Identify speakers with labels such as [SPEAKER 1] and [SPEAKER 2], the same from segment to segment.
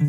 [SPEAKER 1] Cut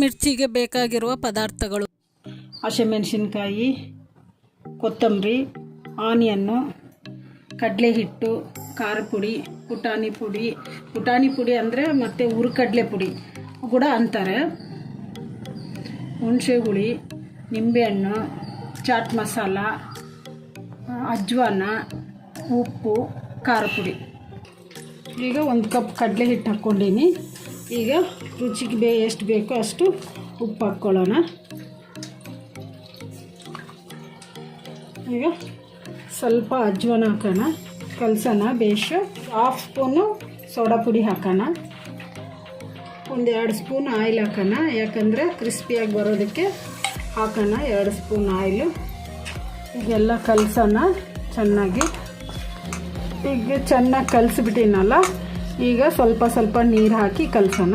[SPEAKER 1] ಮಿರ್ಚಿಗೆ ಬೇಕಾಗಿರುವ ಪದಾರ್ಥಗಳು.
[SPEAKER 2] ಹಸಿಮೆಣಸಿನ್ಕಾಯಿ ಕೊತ್ತಂಬರಿ, ಆನಿಯನ್ನು ಕಡಲೆ ಹಿಟ್ಟು ಖಾರ ಪುಡಿ ಪುಟಾಣಿ ಪುಡಿ. ಪುಟಾಣಿ ಪುಡಿ ಅಂದರೆ ಮತ್ತು ಹುರ್ಕಡಲೆ ಪುಡಿ ಕೂಡ ಅಂತಾರೆ. ಹುಣಸೆ ಹುಳಿ ನಿಂಬೆಹಣ್ಣು ಚಾಟ್ ಮಸಾಲ ಅಜ್ವಾನ, ಉಪ್ಪು, ಖಾರ ಪುಡಿ. ಈಗ ಒಂದು ಕಪ್ ಕಡಲೆ ಹಿಟ್ಟು ಹಾಕ್ಕೊಂಡೀನಿ. ಈಗ ರುಚಿಗೆ ಬೇ ಎಷ್ಟು ಬೇಕೋ ಅಷ್ಟು ಉಪ್ಪು ಹಾಕ್ಕೊಳ್ಳೋಣ. ಈಗ ಸ್ವಲ್ಪ ಅಜ್ವಾನ ಹಾಕೋಣ. ಕಲಸೋಣ ಬೇಷ. ಹಾಫ್ ಸ್ಪೂನು ಸೋಡಾ ಪುಡಿ ಹಾಕೋಣ. ಒಂದು ಎರಡು ಸ್ಪೂನ್ ಆಯಿಲ್ ಹಾಕೋಣ. ಯಾಕಂದರೆ ಕ್ರಿಸ್ಪಿಯಾಗಿ ಬರೋದಕ್ಕೆ ಹಾಕೋಣ, ಎರಡು ಸ್ಪೂನ್ ಆಯಿಲು. ಈಗೆಲ್ಲ ಕಲಸೋಣ ಚೆನ್ನಾಗಿ. ಈಗ ಚೆನ್ನಾಗಿ ಕಲಸಿಬಿಟ್ಟಿನಲ್ಲ, ಈಗ ಸ್ವಲ್ಪ ಸ್ವಲ್ಪ ನೀರು ಹಾಕಿ ಕಲಸೋಣ.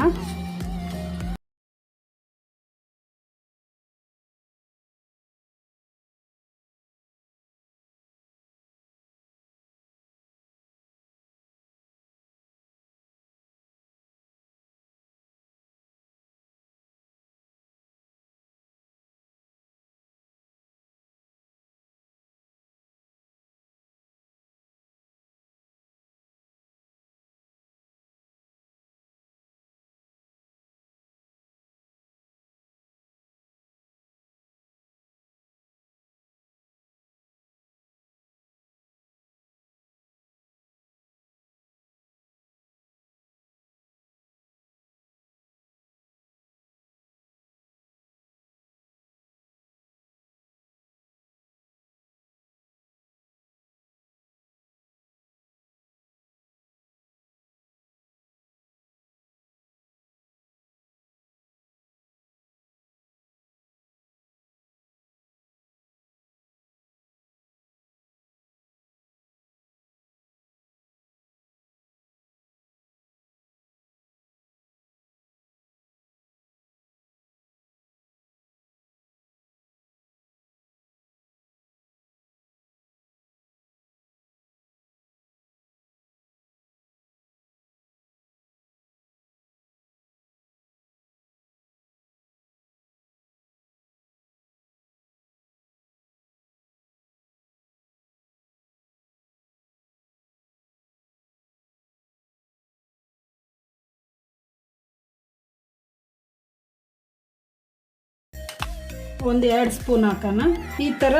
[SPEAKER 2] ಒಂದು ಎರಡು ಸ್ಪೂನ್ ಹಾಕೋಣ. ಈ ಥರ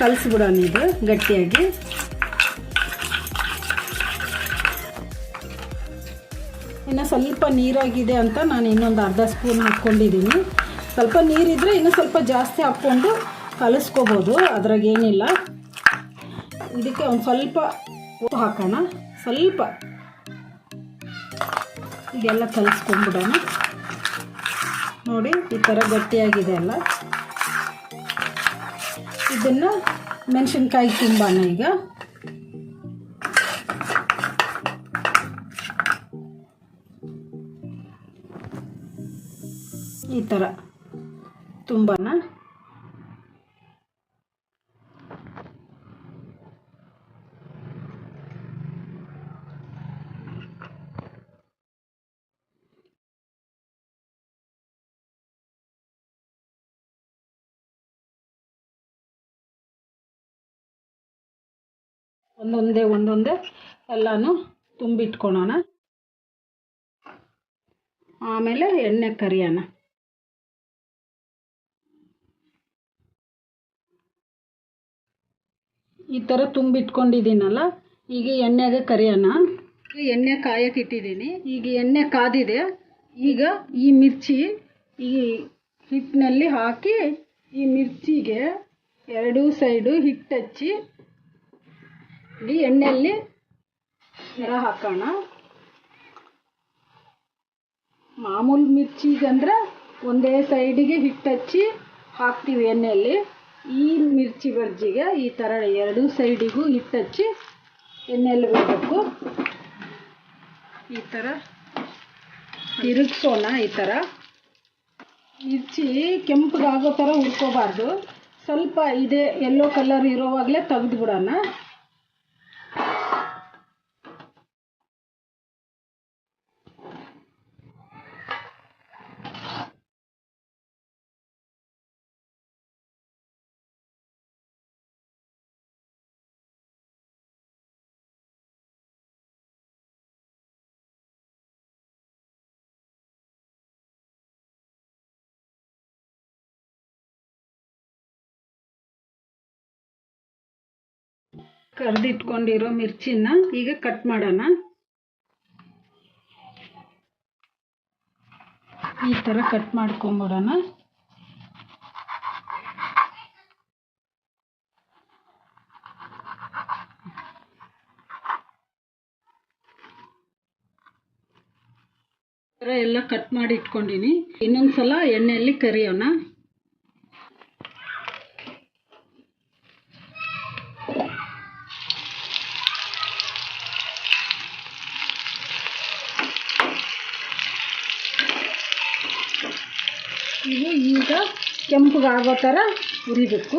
[SPEAKER 2] ಕಲಸ್ಬಿಡೋಣ ಇದು ಗಟ್ಟಿಯಾಗಿ. ಇನ್ನು ಸ್ವಲ್ಪ ನೀರಾಗಿದೆ ಅಂತ ನಾನು ಇನ್ನೊಂದು ಅರ್ಧ ಸ್ಪೂನ್ ಹಾಕ್ಕೊಂಡಿದ್ದೀನಿ ಸ್ವಲ್ಪ ನೀರಿದ್ದರೆ ಇನ್ನೂ ಸ್ವಲ್ಪ ಜಾಸ್ತಿ ಹಾಕ್ಕೊಂಡು ಕಲಿಸ್ಕೋಬೋದು ಅದ್ರಾಗೇನಿಲ್ಲ ಇದಕ್ಕೆ ಒಂದು ಸ್ವಲ್ಪ ಉಪ್ಪು ಹಾಕೋಣ. ಸ್ವಲ್ಪ. ಈಗೆಲ್ಲ ಕಲಿಸ್ಕೊಂಡ್ಬಿಡೋಣ. ನೋಡಿ, ಈ ಥರ ಗಟ್ಟಿಯಾಗಿದೆ ಅಲ್ಲ. ಇದನ್ನು ಮೆಣಸಿನ್ಕಾಯಿ ತುಂಬೋಣ ಈಗ. ಈ ಥರ ತುಂಬನ ಒಂದೊಂದೇ ಒಂದೊಂದೇ ಎಲ್ಲನೂ ತುಂಬಿಟ್ಕೊಳೋಣ. ಆಮೇಲೆ ಎಣ್ಣೆ ಕರಿಯೋಣ. ಈ ಥರ ತುಂಬಿಟ್ಕೊಂಡಿದ್ದೀನಲ್ಲ, ಈಗ ಎಣ್ಣೆಗೆ ಕರಿಯೋಣ. ಎಣ್ಣೆ ಕಾಯಕ್ಕೆ ಇಟ್ಟಿದ್ದೀನಿ. ಈಗ ಎಣ್ಣೆ ಕಾದಿದೆ, ಈಗ ಈ ಮಿರ್ಚಿ ಈ ಹಿಟ್ಟಿನಲ್ಲಿ ಹಾಕಿ ಈ ಮಿರ್ಚಿಗೆ ಎರಡೂ ಸೈಡು ಹಿಟ್ಟು ಹಚ್ಚಿ ಈ ಎಣ್ಣೆಯಲ್ಲಿ ಎರ ಹಾಕೋಣ. ಮಾಮೂಲು ಮಿರ್ಚಿಗಂದ್ರೆ ಒಂದೇ ಸೈಡಿಗೆ ಹಿಟ್ಟು ಹಚ್ಚಿ ಹಾಕ್ತೀವಿ ಎಣ್ಣೆಯಲ್ಲಿ. ಈ ಮಿರ್ಚಿ ಬರ್ಜಿಗೆ ಈ ಥರ ಎರಡೂ ಸೈಡಿಗೂ ಹಿಟ್ಟು ಹಚ್ಚಿ ಎಣ್ಣೆಯಲ್ಲಿ ಬಿಡಬೇಕು ಈ ಥರ ತಿರುಗಿಸೋಣ ಈ ಥರ ಮಿರ್ಚಿ ಕೆಂಪಗಾಗೋ ಥರ ಹುರ್ಕೋಬಾರ್ದು. ಸ್ವಲ್ಪ ಇದೆ ಎಲ್ಲೋ ಕಲರ್ ಇರೋವಾಗಲೇ ತೆಗೆದು ಬಿಡೋಣ ಕರೆದಿಟ್ಕೊಂಡಿರೋ ಮಿರ್ಚಿನ ಈಗ ಕಟ್ ಮಾಡೋಣ. ಈ ಥರ ಕಟ್ ಮಾಡ್ಕೊಂಬಿಡೋಣ ಥರ ಎಲ್ಲ ಕಟ್ ಮಾಡಿ ಇಟ್ಕೊಂಡಿನಿ. ಇನ್ನೊಂದ್ಸಲ ಎಣ್ಣೆಯಲ್ಲಿ ಕರಿಯೋಣ. ಇದು ಈಗ ಕೆಂಪಗಾಗೋ ಥರ ಹುರಿಬೇಕು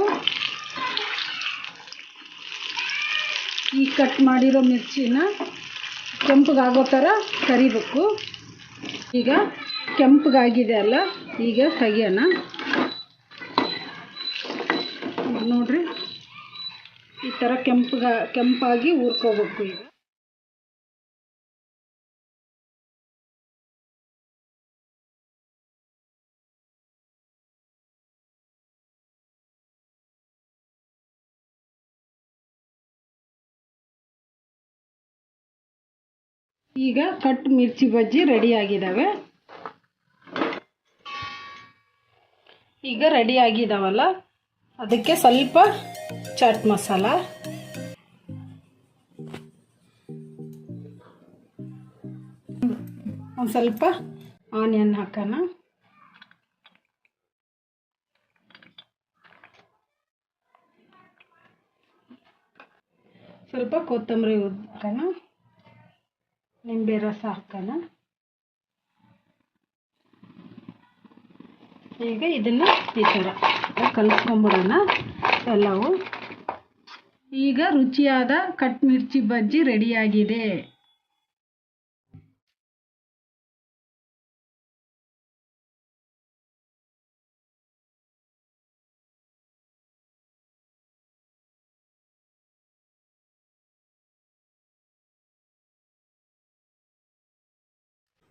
[SPEAKER 2] ಈ ಕಟ್ ಮಾಡಿರೋ ಮಿರ್ಚಿನ ಕೆಂಪಗಾಗೋ ಥರ ಕರಿಬೇಕು. ಈಗ ಕೆಂಪಗಾಗಿದೆ ಅಲ್ಲ, ಈಗ ತೆಗಿಯೋಣ. ನೋಡ್ರಿ, ಈ ಥರ ಕೆಂಪಗ, ಕೆಂಪಾಗಿ ಹುರ್ಕೋಬೇಕು ಈಗ. ಈಗ ಕಟ್ ಮಿರ್ಚಿ ಬಜ್ಜಿ ರೆಡಿ ಆಗಿದ್ದಾವೆ ಈಗ ರೆಡಿ ಆಗಿದಾವಲ್ಲ, ಅದಕ್ಕೆ ಸ್ವಲ್ಪ ಚಾಟ್ ಮಸಾಲ. ಒಂದು ಸ್ವಲ್ಪ ಆನಿಯನ್ ಹಾಕೋಣ. ಸ್ವಲ್ಪ ಕೊತ್ತಂಬರಿ ಹಾಕೋಣ. ನಿಂಬೆ ರಸ ಹಾಕೋಣ ಈಗ ಇದನ್ನು ಈ ಥರ ಕಲಿಸ್ಕೊಂಬಿಡೋಣ ಎಲ್ಲವೂ. ಈಗ ರುಚಿಯಾದ ಕಟ್ ಮಿರ್ಚಿ ಬಜ್ಜಿ ರೆಡಿಯಾಗಿದೆ